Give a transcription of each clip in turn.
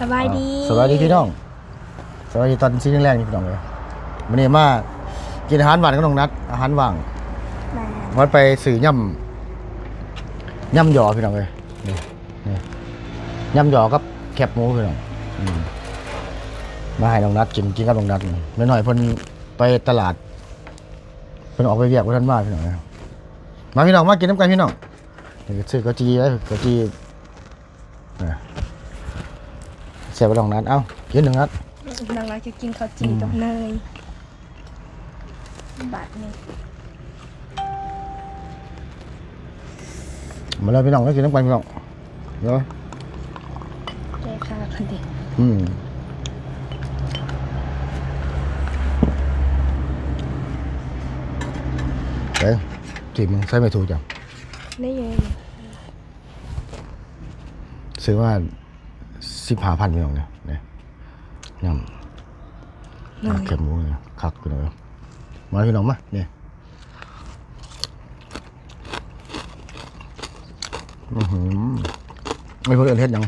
สบายดีสวัสดีพี่น้องสวัสดีตอนซีแรกนี่พี่น้องเลยวันนี้มากินอาหารหวานกับน้องนัดอาหารว่างแม่วัดไปสื่อย่ำย่ำหยอพี่น้องเลยนี่นี่ย่ำหยอกับแคบหมูพี่น้องอืมมาให้น้องนัดกินกินกับน้องนัดนี่ไม่หน่อยเพิ่นไปตลาดเพิ่นออกไปเรียกว่าท่านมาพี่น้องเลยมาพี่น้องมากินน้ำกันพี่น้องนี่ก็ซื้อกะจีไว้กะจีเนี่ย เสียบไปน้องนัดเอ้ากินหนึ่งนัดนางรักจะกินข้าวจีกับเนยบาทนี่มาเลยพี่น้องก็กินน้ำกันพี่น้องเดี๋ยวแกค่ะคนดีอืมเอ้ยจีบมึงใช้ไม่ถูกจังได้ยังซื้อว่า สิบห้าพันพี่น้องเนี่ยเนี่ยยำยำเข็มหมูเนี่ยคักพี่น้องมาพี่น้องมาเนี่ยอือหือไม่เพิ่งเอินเฮ็ดหยัง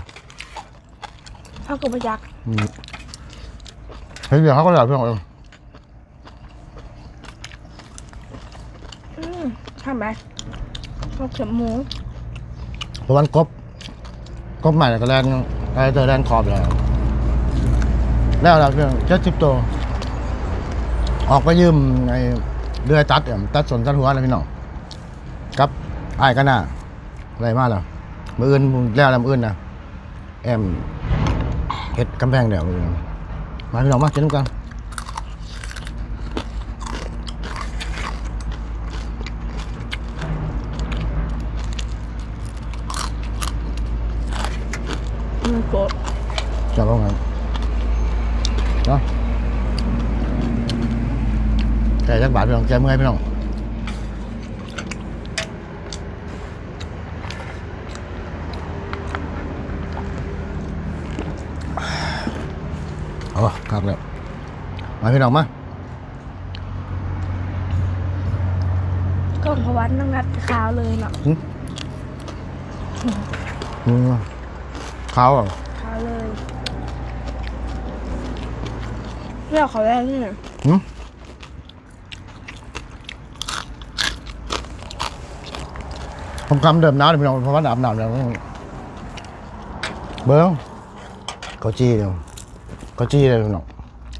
ข้าวกับพยักอืมเฮ้ยเดี๋ยวเขาก็อยากพี่น้องเองอืมทำไหมข้าวเขียวหมูเพราะวันกบกบใหม่ก็แลน ไอ้เตอแลนขอบแล้วแล้วเราเรื่องเจ็ดสิบตัว ออกไปยืมไอ้เรือตัดเอี่ยมตัดสนตัดหัวอะไรพี่น้องครับไอ้กันน่ะอะไรมากแล้วมืออื่นแล้วแล้วมืออื่นนะแอมเห็ดกำแพงเดี๋ยวมืออื่นมาพี่น้องมากินกัน มันโกดจะว่าไงเนาะแกจักบาทพี่น้องแกเมื่อยพี่น้องโอ้ครับแล้วมาพี่น้องมาก็เพราะวันนางรัดขาวเลยเนาะอืม เขาอะขาวเลยเรื่องเขาแรกนี่หืมผมคำเดิมน้ำเลยพี่น้องเพราะว่าอาบน้ำแล้วเบิ้งเขาจี้เดียวเขาจี้เลยพี่น้อง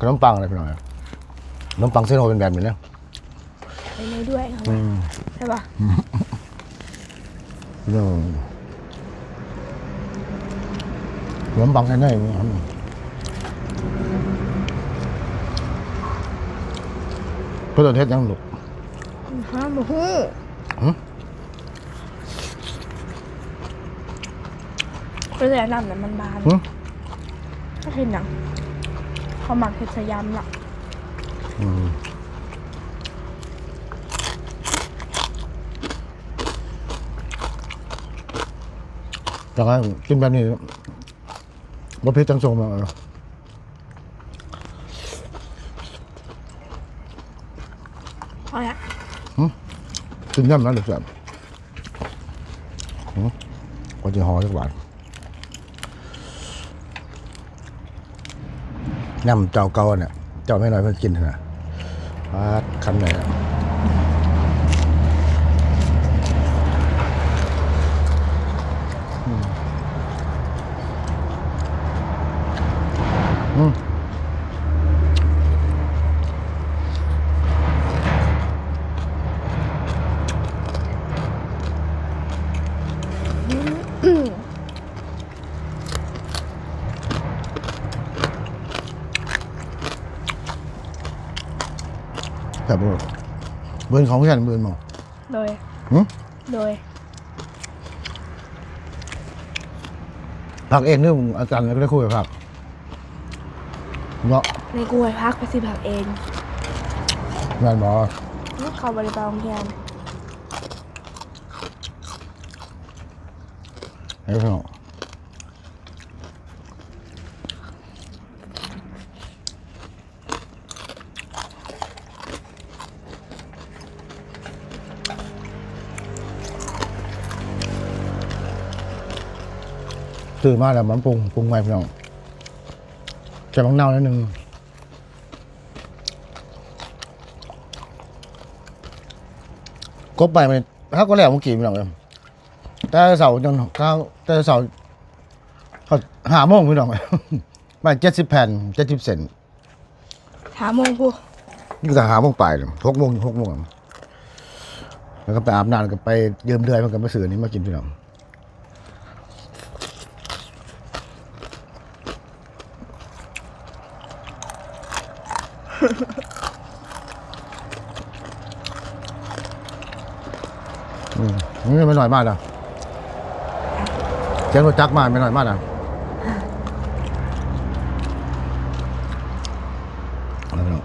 ขนมปังเลยพี่น้องขนมปังเส้นโฮเป็นแบบนี้เนี่ยไปเลยด้วยเอาอืไหมมใช่ปะเรื่อง ขนมปังแค่ไหนนี่ครับเพื่อนเทศยังหลุกห้ามหูหืมก็เลยแนะนำเนี่ยมันบานหืมถ้าเห็นหนังเขาหมักเห็ดสยามล่ะอืมแต่ว่ากินแบบนี้ บ่เพิษจังทรงมาเอาพอละกินย่ำแล้วหรือเปล่าหืมกว่าจะห่อสักบาทย่ำเจ้าเก่าเนี่ย เจ้าไม่น้อยเพิ่งกินเถอะนะพาดคำไหนอะอืมอืม แบบว่าเบิร์นของฉันเบิร์นมองโดยหืมโดยผักเองนี่อาจารย์ก็ได้คุยกับผักเนาะในกล้วยพักไปสิผักเองงานบอกเขาบริบาลโรงเรียนไอ้พี่น้อง ซื้อมาแล้วมันปรุงปรุงใหม่พี่น้องจะบางเน่านิดนึงกบไปมันถ้าก็แล้วเมื่อกี้พี่น้องเอ้ยแต่เสาร์จนข้าวแต่เสาร์เขาหาโมงพี่น้องเอ้ยไปเจ็ดสิบแผ่นเจ็ดสิบเซนหาโมงพูนี่ก็หาโมงไปเลยหกโมงหกโมงอะแล้วก็ไปอาบน้ำก็ไปยืมเดือยมันก็มาซื้ออนนี้มากินพี่น้อง อืมนี่ไม่หน่อยมากนะเสียงรถจักรมาไม่หน่อยมากนะเอาละพี่น้อง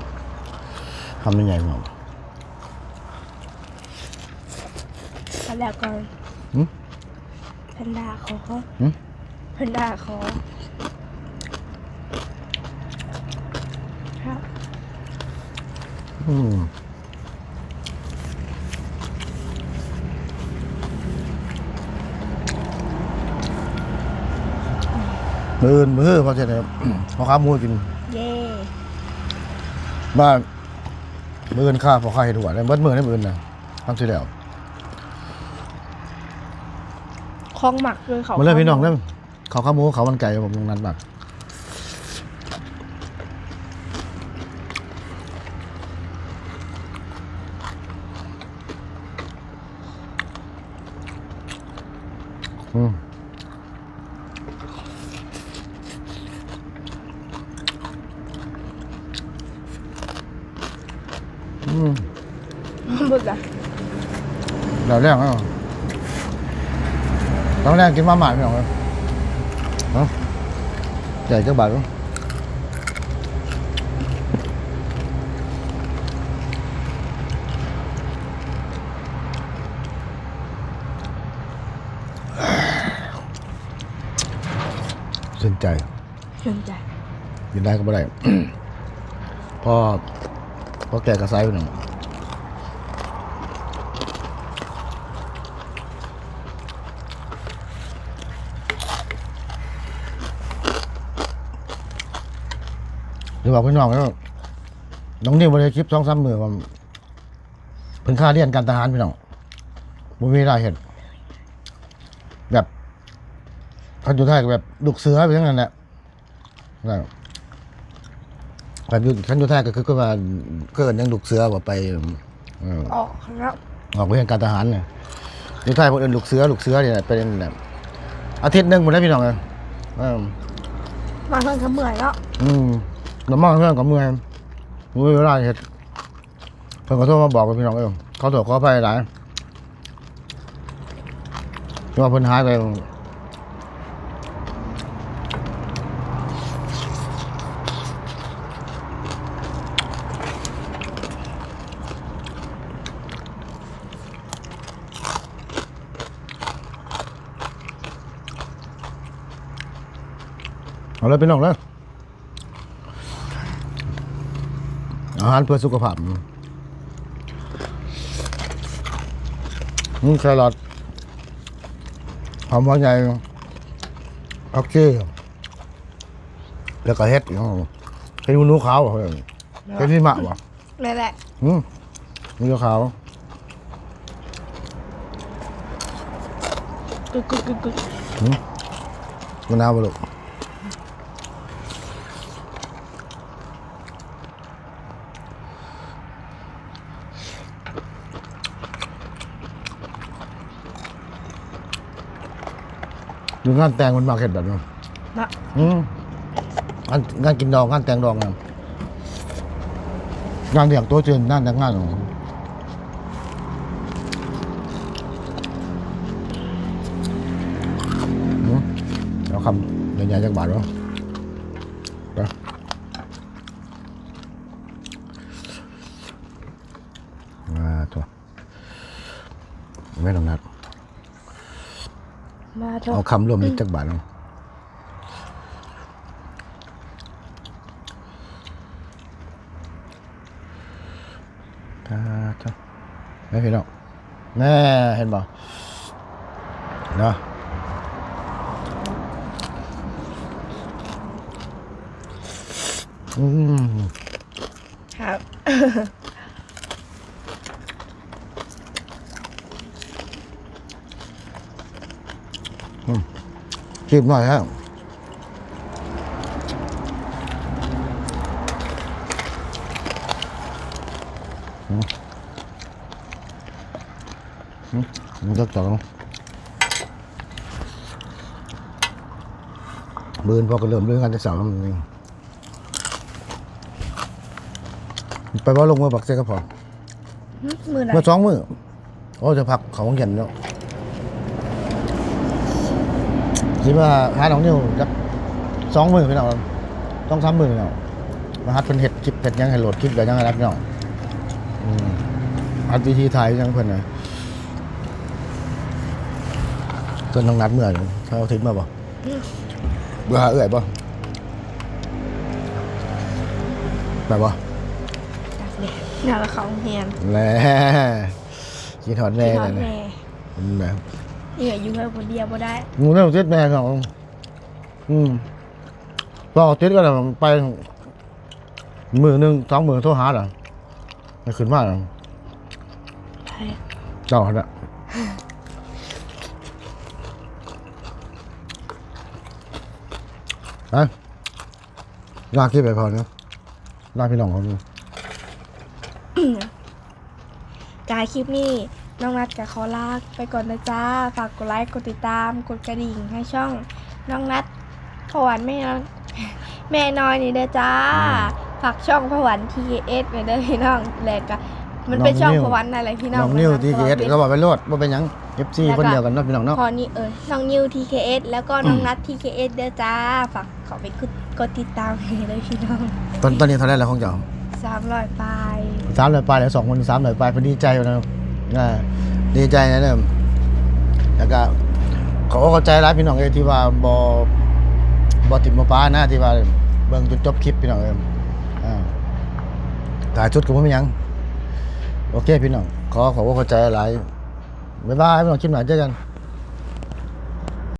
ทำยังไงพี่น้องอันแรกก่อนหึแพนด้าขอหึแพนด้าขอครับ อืมมือนมือเพราะฉะนั้นพอข้ามูกิน เย่บ้านมือนข้าพอข้าเห็นหัวได้เบิดมือได้มือนนะทำที่แล้วคลองหมักด้วยเขามาเลยพี่น้องเริ่มเขาข้าวหมูเขามันไก่ผมตรงนั้นแบบอืมอืมบุดละเดี๋ยวแรก เอาตอนแรกกินมาหมาดพี่น้อง เลยเนาะใหญ่จักบาทวะสนใจสนใจกินได้ก็ไม่ได้พอพอแก่กระไซไปหนึ่งหรือบอกพี่น้องแล้วน้องนิวบริคลิปสองสามมือว่าเพิ่งค่าเรียนการทหารพี่น้องบ่มีรายเห็น แบบ พันจุไทยก็แบบลูกเสือไปทั้งนั้นแหละนั่นแบบอยู่ขันอยุทธาก็คือก็ว่าเกิดยังลูกเสือว่าไปเออออกครับออกไปเรียนการทหารเนี่ยอยุทธาพวกเอินลูกเสือลูกเสือเนี่ยเป็นแบบอาทิตย์หนึ่งหมดแล้วพี่น้องเลยเออมาเพิ่งขมื่อยแล้วอืมน้ำมันเรื่องกับเมืองมือเวลาเห็ดเพิ่นก็โทรมาบอกกับพี่น้องเออเขาตรวจขอไปหลายว่าเพิ่นหายไป เอาเลยพี่น้องเลยอาหารเพื่อสุขภาพนี่แครอทหอมหัวใหญ่โอเคแล้วก็เฮ็ดอย่างเฮ็ดหนูขาวเหรอเฮ็ดนี่มะวะนี่นแหละอืมนี่ก็ขาวกึกกึกกึกกึกมะนาวบ่ลูก อยู่งานแต่งมันมาเห็ดแบบนี้นะอืมงานงานกินดองงานแต่งดองนะงานเลี้ยงตัวเจินงานแต่งงานของอืมเอาคำใหญ่ๆจากบาทวะไปอ่าตัวไม่ต้องนัด มาเถเอาอะคำรวมมิตรจากบาทเนาะจ้าจ้าไม่เห็นหรอกแน่เห็นบ่เนาะอืมครับ ชิมหน่อยฮะอืมอืมมันจะจังบืนพอก็เริ่มเรื่องการจะสาวแล้วมันเองไปว่าลงมือปักเส้ก็พอมือไหนเมื่อสองมือโอ้จะพักเขาเขียนเนาะคิดว่าหาน้องนิวจักสองมือพี่น้องต้องสามมือพี่น้องมาฮัดเป็นเห็ดคลิปเห็ดยังให้โหลดคลิปแบบยังไงรับพี่น้องอืมอัดวิธีถ่ายยังเพิ่นนะจนต้องนัดเมื่อนี่เขาเอาทิ้งมาบ่เบื่อหาเอื่อยบ่ไปบ่น่าละเขาเฮียนแหล่กินถอดแน่ที่ทอเลดยนะแม่นะ เหนื่อยอยู่แค่คนเดียวบ่ได้งูเนี่ยติดแม่เขาอืมก็ติดก็แล้วไปมือหนึ่งสองมือโทรหาเหรอไม่ขึ้นมาเหรอใช่เจ้าน่ะไปลากที่ไปพอเนาะลากพี่น้องเขาดูกายคลิปนี้ น้องนัดกับขอลากไปก่อนนะจ้า ฝากกดไลค์ กดติดตาม กดกระดิ่งให้ช่องน้องนัดผวันแม่น้องแม่น้อยนี่เด้อจ้า ฝากช่องผวัน TKS ไปเด้อพี่น้องแหลกอะมันเป็นช่องผวันอะไรพี่น้องน้องนิ้วะคะที่เกสก็บอกไปโลดว่าเป็นหยังเอฟซีคนเดียวกันเนาะพี่น้องเนาะพอนี่เออน้องนิว TKS แล้วก็น้องนัด TKS เด้อจ้า ฝากขอไปกดกดติดตามให้เลยพี่น้อง ตอนตอนนี้เท่าไหรแล้วของเจ้าสามร้อยปลายสามหน่วยปลายแล้วสองคนสามหน่วยปลายเพอดีใจอยู่นะอ่า ดีใจนะเนี่ยแล้วก็ขอเข้าใจร้ายพี่น้องเอที่ว่าบอบอติดมาป้านะที่ว่าเบิ่งจนจบคลิปพี่น้องเออถ่ายชุดก็ไม่มีหยัง โอเคพี่น้อง ขอขอว่าเข้าใจหลายบ๊ายบายพี่น้องคลิปหน้าเจอกัน